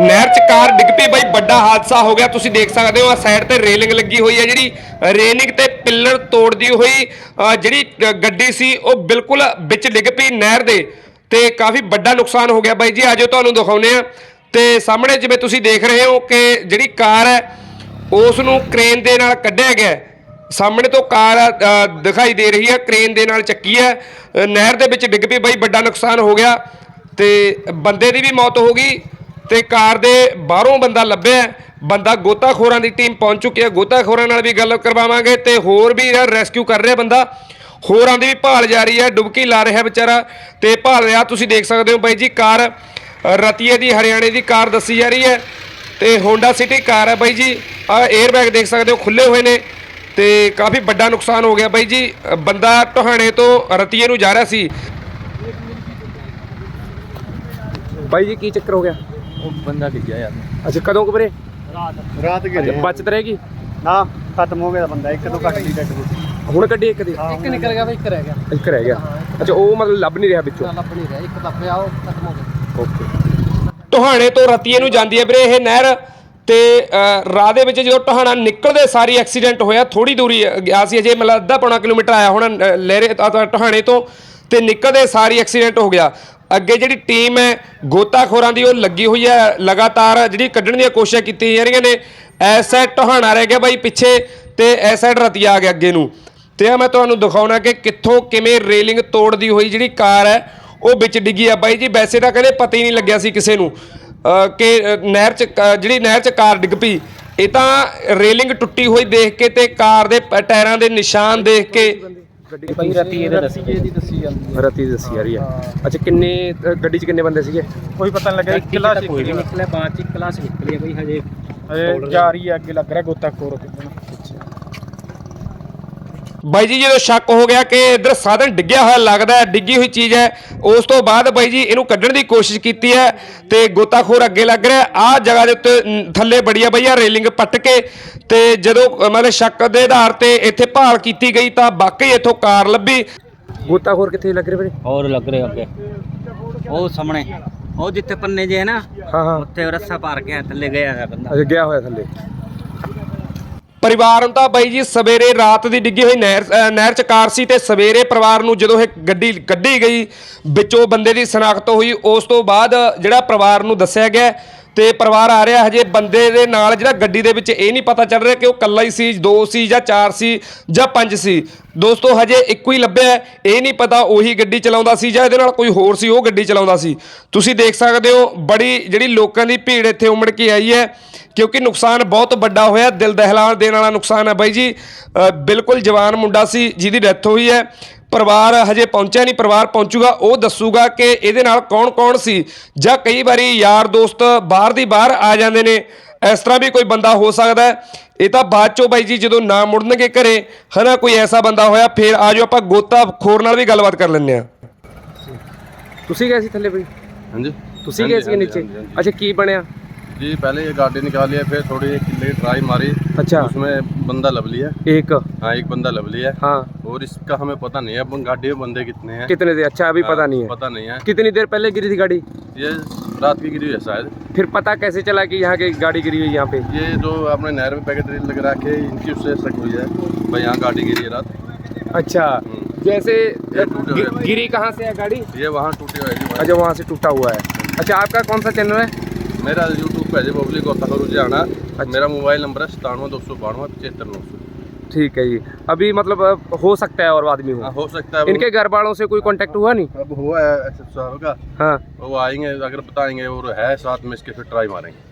ਨਹਿਰ ਚ ਕਾਰ ਡਿੱਗ ਪਈ ਬਈ, ਵੱਡਾ ਹਾਦਸਾ ਹੋ ਗਿਆ। ਤੁਸੀਂ ਦੇਖ ਸਕਦੇ ਹੋ ਆ ਸਾਈਡ ਤੇ ਰੇਲਿੰਗ ਲੱਗੀ ਹੋਈ ਹੈ ਜਿਹੜੀ। ਰੇਲਿੰਗ ਤੇ ਪਿੱਲਰ ਤੋੜਦੀ ਹੋਈ ਜਿਹੜੀ ਗੱਡੀ ਸੀ, ਉਹ ਬਿਲਕੁਲ ਵਿੱਚ ਡਿੱਗ ਪਈ ਨਹਿਰ ਦੇ। ਤੇ ਕਾਫੀ ਵੱਡਾ ਨੁਕਸਾਨ ਹੋ ਗਿਆ। ਬਾਈ ਜੀ, ਆਜੋ ਤੁਹਾਨੂੰ ਦਿਖਾਉਨੇ ਆ ਤੇ ਸਾਹਮਣੇ ਜਿਵੇਂ ਤੁਸੀਂ ਦੇਖ ਰਹੇ ਹੋ ਕਿ ਜਿਹੜੀ ਕਾਰ ਹੈ, ਉਸ ਨੂੰ ਕ੍ਰੇਨ ਦੇ ਨਾਲ ਕੱਢਿਆ ਗਿਆ ਸਾਹਮਣੇ ਤੋਂ ਕਾਰ ਦਿਖਾਈ ਦੇ ਰਹੀ ਹੈ ਕ੍ਰੇਨ ਦੇ ਨਾਲ ਚੱਕੀ ਹੈ। ਨਹਿਰ ਦੇ ਵਿੱਚ ਡਿੱਗ ਪਈ। ਬਾਈ, ਵੱਡਾ ਨੁਕਸਾਨ ਹੋ ਗਿਆ। ਤੇ ਬੰਦੇ ਦੀ ਵੀ ਮੌਤ ਹੋ ਗਈ। ਤੇ ਕਾਰ ਦੇ ਬਾਹਰੋਂ ਬੰਦਾ ਲੱਭਿਆ ਬੰਦਾ ਗੋਤਾਖੋਰਾਂ ਦੀ ਟੀਮ ਪਹੁੰਚ ਚੁੱਕੀ ਹੈ। ਗੋਤਾਖੋਰਾਂ ਨਾਲ ਵੀ ਗੱਲ ਕਰਵਾਵਾਂਗੇ ਤੇ ਹੋਰ ਵੀ ਰੈਸਕਿਊ ਕਰ ਰਿਹਾ ਬੰਦਾ। ਹੋਰਾਂ ਦੀ ਵੀ ਭਾਲ ਜਾਰੀ ਹੈ। ਡੁਬਕੀ ਲਾ ਰਿਹਾ ਵਿਚਾਰਾ। ਤੇ ਭਾਲ ਰਿਹਾ, ਤੁਸੀਂ ਦੇਖ ਸਕਦੇ ਹੋ ਬਾਈ ਜੀ, ਕਾਰ ਰਤੀਏ ਦੀ, ਹਰਿਆਣੇ ਦੀ ਕਾਰ ਦੱਸੀ ਜਾ ਰਹੀ ਹੈ। ਤੇ ਹੋਂਡਾ ਸਿਟੀ ਕਾਰ ਹੈ ਬਾਈ ਜੀ। ਆ 에ਅਰ ਬੈਗ ਦੇਖ ਸਕਦੇ ਹੋ ਖੁੱਲੇ ਹੋਏ ਨੇ। ਤੇ ਕਾਫੀ ਵੱਡਾ ਨੁਕਸਾਨ ਹੋ ਗਿਆ ਬਾਈ ਜੀ। ਬੰਦਾ ਟੋਹਾਣੇ ਤੋਂ ਰਤੀਏ ਨੂੰ ਜਾ ਰਿਹਾ ਸੀ। ਬਾਈ ਜੀ, ਕੀ ਚੱਕਰ ਹੋ ਗਿਆ? ਉਹ ਬੰਦਾ ਡਿੱਗਿਆ ਯਾਰ। ਅੱਛਾ ਕਦੋਂ ਕੁ ਵੀਰੇ? ਰਾਤ। ਗਿਰੇ ਬਚਤ ਰਹੇਗੀ? ਨਾ ਖਤਮ ਹੋ ਗਿਆ ਬੰਦਾ ਇੱਕ ਤੋਂ ਘੱਟ ਨਹੀਂ ਡੱਟ ਹੁਣ ਕੱਢੀ ਇੱਕ ਦੀ? ਇੱਕ ਨਿਕਲ ਗਿਆ ਬਈ ਇੱਕ ਰਹਿ ਗਿਆ। ਇੱਕ ਰਹਿ ਗਿਆ। ਅੱਛਾ ਉਹ ਮਤਲਬ ਲੱਭ ਨਹੀਂ ਰਿਹਾ ਵਿੱਚੋਂ? ਲੱਭ ਨਹੀਂ ਰਿਹਾ ਇੱਕ ਦੱਬਿਆ ਉਹ ਖਤਮ ਹੋ ਗਿਆ। ਓਕੇ। ਟੋਹਾਣੇ ਤੋਂ ਰਤੀਏ ਨੂੰ ਜਾਂਦੀ ਹੈ ਵੀਰੇ ਇਹ ਨਹਿਰ ਤੇ ਅ, ਰਾਹ ਦੇ ਵਿੱਚ ਜਦੋਂ ਟੋਹਾਣਾ ਨਿਕਲਦੇ ਸਾਰੀ ਐਕਸੀਡੈਂਟ ਹੋਇਆ ਥੋੜੀ ਦੂਰੀ ਅ, ਗਿਆ ਸੀ ਅਜੇ ਮਤਲਬ ਅੱਧਾ ਪੌਣਾ ਕਿਲੋਮੀਟਰ ਆਇਆ ਹੁਣ ਅ, ਲਹਿਰੇ ਅ, ਟੋਹਾਣੇ ਤੋਂ ਤੇ ਨਿਕਲਦੇ ਸਾਰੀ ਐਕਸੀਡੈਂਟ ਹੋ ਗਿਆ। ਅੱਗੇ ਜਿਹੜੀ ਟੀਮ ਹੈ, ਗੋਤਾਖੋਰਾਂ ਦੀ ਉਹ ਲੱਗੀ ਹੋਈ ਹੈ, ਲਗਾਤਾਰ ਜਿਹੜੀ ਕੱਢਣ ਦੀਆਂ ਕੋਸ਼ਿਸ਼ਾਂ ਕੀਤੀਆਂ ਜਾ ਰਹੀਆਂ ਨੇ ਐਸ ਸਾਈਡ ਟੋਹਾਣਾ ਰਹਿ ਗਿਆ ਬਾਈ ਪਿੱਛੇ ਤੇ ਐਸ ਸਾਈਡ ਰਤੀਆ ਆ ਗਿਆ ਅੱਗੇ ਨੂੰ। ਤੇ ਆ ਮੈਂ ਤੁਹਾਨੂੰ ਦਿਖਾਉਣਾ ਕਿ ਕਿੱਥੋਂ ਕਿਵੇਂ ਰੇਲਿੰਗ ਤੋੜਦੀ ਹੋਈ ਜਿਹੜੀ ਕਾਰ ਹੈ, ਉਹ ਵਿੱਚ ਡਿੱਗੀ ਆ। ਬਾਈ ਜੀ, ਵੈਸੇ ਤਾਂ ਕਹਿੰਦੇ ਪਤਾ ਹੀ ਨਹੀਂ ਲੱਗਿਆ ਸੀ ਕਿਸੇ ਨੂੰ। ਕਿ ਨਹਿਰ ਚ ਜਿਹੜੀ ਨਹਿਰ ਚ ਕਾਰ ਡਿੱਗ ਪਈ, ਇਹ ਤਾਂ ਰੇਲਿੰਗ ਟੁੱਟੀ ਹੋਈ ਦੇਖ ਕੇ ਤੇ ਕਾਰ ਦੇ ਟਾਇਰਾਂ ਦੇ ਨਿਸ਼ਾਨ ਦੇਖ ਕੇ ਰਾਤੀ ਇਹਦੇ ਦੱਸੀ ਇਹਦੀ ਦੱਸੀ ਜਾਂਦੀ ਰਤੀ ਦੱਸੀ ਆ ਰਹੀ ਹੈ। ਅੱਛਾ ਕਿੰਨੇ ਅ, ਗੱਡੀ 'ਚ ਕਿੰਨੇ ਬੰਦੇ ਸੀਗੇ? ਕੋਈ ਪਤਾ ਨਹੀਂ ਲੱਗਿਆ ਕਿਲਾ ਕੋਈ ਨਹੀਂ ਨਿਕਲਿਆ ਬਾਅਦ ਚ ਕਲਾਸ ਨਿਕਲੀ ਹੈ ਬਈ ਹਜੇ। ਹਜੇ ਜਾ ਰਹੀ ਹੈ ਅੱਗੇ ਲੱਗ ਰਿਹਾ ਗੋਤਾਖੋਰ। ਬਾਈ ਜੀ ਜਦੋਂ ਸ਼ੱਕ ਹੋ ਗਿਆ ਕਿ ਇਧਰ ਸਾਧਨ ਡਿੱਗਿਆ ਹੋਇਆ ਲੱਗਦਾ ਹੈ ਡਿੱਗੀ ਹੋਈ ਚੀਜ਼ ਹੈ ਉਸ ਤੋਂ ਬਾਅਦ ਬਾਈ ਜੀ ਇਹਨੂੰ ਕੱਢਣ ਦੀ ਕੋਸ਼ਿਸ਼ ਕੀਤੀ ਹੈ ਤੇ ਗੋਤਾਖੋਰ ਅੱਗੇ ਲੱਗ ਰਿਹਾ ਆਹ ਜਗ੍ਹਾ ਦੇ ਉੱਤੇ ਥੱਲੇ ਬੜੀ ਆ ਬਈ ਆ ਰੇਲਿੰਗ ਪੱਟ ਕੇ ਤੇ ਜਦੋਂ ਮਤਲਬ ਸ਼ੱਕ ਦੇ ਆਧਾਰ ਤੇ ਇੱਥੇ ਭਾਲ ਕੀਤੀ ਗਈ ਤਾਂ ਵਾਕਈ ਇੱਥੋਂ ਕਾਰ ਲੱਭੀ। ਗੋਤਾਖੋਰ ਕਿੱਥੇ ਲੱਗ ਰਿਹਾ ਵੀਰੇ ਹੋਰ ਲੱਗ ਰਿਹਾ ਅੱਗੇ। ਉਹ ਸਾਹਮਣੇ ਉਹ ਜਿੱਥੇ ਪੰਨੇ ਜੇ ਹੈ ਨਾ ਹਾਂ ਹਾਂ। ਉੱਥੇ ਰੱਸਾ ਪਾਰ ਗਿਆ ਥੱਲੇ ਗਿਆ ਹੈ ਬੰਦਾ। ਅੱਛਾ ਗਿਆ ਹੋਇਆ ਥੱਲੇ। ਪਰਿਵਾਰ ਨੂੰ ਤਾਂ ਬਾਈ ਜੀ ਸਵੇਰੇ ਰਾਤ ਦੀ ਡਿੱਗੀ ਹੋਈ ਨਹਿਰ ਨਹਿਰ ਚ ਕਾਰ ਸੀ ਤੇ ਸਵੇਰੇ ਪਰਿਵਾਰ ਨੂੰ ਜਦੋਂ ਇਹ ਗੱਡੀ ਕੱਢੀ ਗਈ, ਵਿੱਚੋਂ ਬੰਦੇ ਦੀ ਸ਼ਨਾਖਤ ਹੋਈ, ਉਸ ਤੋਂ ਬਾਅਦ ਜਿਹੜਾ ਪਰਿਵਾਰ ਨੂੰ ਦੱਸਿਆ ਗਿਆ ਤੇ ਪਰਿਵਾਰ ਆ ਰਿਹਾ ਹਜੇ ਬੰਦੇ ਦੇ ਨਾਲ ਜਿਹੜਾ ਗੱਡੀ ਦੇ ਵਿੱਚ ਇਹ ਨਹੀਂ ਪਤਾ ਚੱਲ ਰਿਹਾ ਕਿ ਉਹ ਇਕੱਲਾ ਹੀ ਸੀ, ਦੋ ਸੀ ਜਾਂ ਚਾਰ ਸੀ ਜਾਂ ਪੰਜ ਸੀ। ਦੋਸਤੋ, ਹਜੇ ਇੱਕੋ ਹੀ ਲੱਭਿਆ ਇਹ ਨਹੀਂ ਪਤਾ ਉਹੀ ਗੱਡੀ ਚਲਾਉਂਦਾ ਸੀ ਜਾਂ ਇਹਦੇ ਨਾਲ ਕੋਈ ਹੋਰ ਸੀ, ਉਹ ਗੱਡੀ ਚਲਾਉਂਦਾ ਸੀ। ਤੁਸੀਂ ਦੇਖ ਸਕਦੇ ਹੋ, ਬੜੀ ਜਿਹੜੀ ਲੋਕਾਂ ਦੀ ਭੀੜ ਇੱਥੇ ਉਮੜ ਕੇ ਆਈ ਹੈ, ਕਿਉਂਕਿ ਨੁਕਸਾਨ ਬਹੁਤ ਵੱਡਾ ਹੋਇਆ, ਦਿਲ ਦਹਿਲਾਣ ਦੇਣ ਵਾਲਾ ਨੁਕਸਾਨ ਹੈ ਬਾਈ ਜੀ। ਬਿਲਕੁਲ ਜਵਾਨ ਮੁੰਡਾ ਸੀ, ਜਿਹਦੀ ਡੈਥ ਹੋਈ ਹੈ। ਪਰਿਵਾਰ ਹਜੇ ਪਹੁੰਚਿਆ ਨਹੀਂ ਪਰਿਵਾਰ ਪਹੁੰਚੂਗਾ ਉਹ ਦੱਸੂਗਾ ਕਿ ਇਹਦੇ ਨਾਲ ਕੌਣ-ਕੌਣ ਸੀ ਜਾਂ ਕਈ ਵਾਰੀ ਯਾਰ ਦੋਸਤ ਬਾਹਰ ਦੀ ਬਾਹਰ ਆ ਜਾਂਦੇ ਨੇ ਇਸ ਤਰ੍ਹਾਂ ਵੀ ਕੋਈ ਬੰਦਾ ਹੋ ਸਕਦਾ ਇਹ ਤਾਂ ਬਾਅਦ ਚੋਂ ਬਾਈ ਜੀ ਜਦੋਂ ਨਾ ਮੁੜਨਗੇ ਘਰੇ ਹਨਾ ਕੋਈ ਐਸਾ ਬੰਦਾ ਹੋਇਆ ਫੇਰ ਜਾਓ ਆਪਾਂ ਗੋਤਾ ਖੋਰ ਨਾਲ ਵੀ ਗੱਲਬਾਤ ਕਰ ਲੈਂਦੇ ਆ ਤੁਸੀਂ ਗਏ ਸੀ ਥੱਲੇ ਬਈ? ਹਾਂਜੀ। ਤੁਸੀਂ ਗਏ ਸੀ ਨੀਚੇ? ਅੱਛਾ ਕੀ ਬਣਿਆ? जी पहले ये गाड़ी निकाली है फिर थोड़ी एक ट्राई मारी। अच्छा। उसमें बंदा लब लिया। ਇੱਕ हाँ एक बंदा लब लिया। हाँ। और इसका हमें पता नहीं है गाड़ी में बंदे कितने हैं। कितने देर? अच्छा अभी हाँ, पता नहीं है। पता नहीं है। कितनी देर पहले गिरी थी गाड़ी? ये रात की गिरी हुई है शायद। फिर पता कैसे चला कि यहाँ की गाड़ी गिरी हुई यहाँ पे? ये जो अपने नहर में पैकेट लग रखे इनकी उससे शक हुई है भाई यहाँ गाड़ी गिरी है रात। अच्छा। हम्म। जैसे। गिरी कहाँ से है गाड़ी? ये वहाँ टूटी हुई है अच्छा वहाँ से टूटा हुआ है। अच्छा आपका कौन सा चैनल है? मेरा यूट्यूब पे है जी पब्लिक और तखरुज जाना अच्छा। मेरा मोबाइल नंबर है सतानवे दो सौ बानवे पचहत्तर नौ सौ ठीक है जी अभी मतलब अ, हो सकता है और आदमी हाँ हो हो सकता है वो- इनके घर वालों से कोई कांटेक्ट हुआ नहीं अब हुआ है एस साहब का हाँ वो आएंगे अगर बताएंगे और है साथ में इसके फिर ट्राई मारेंगे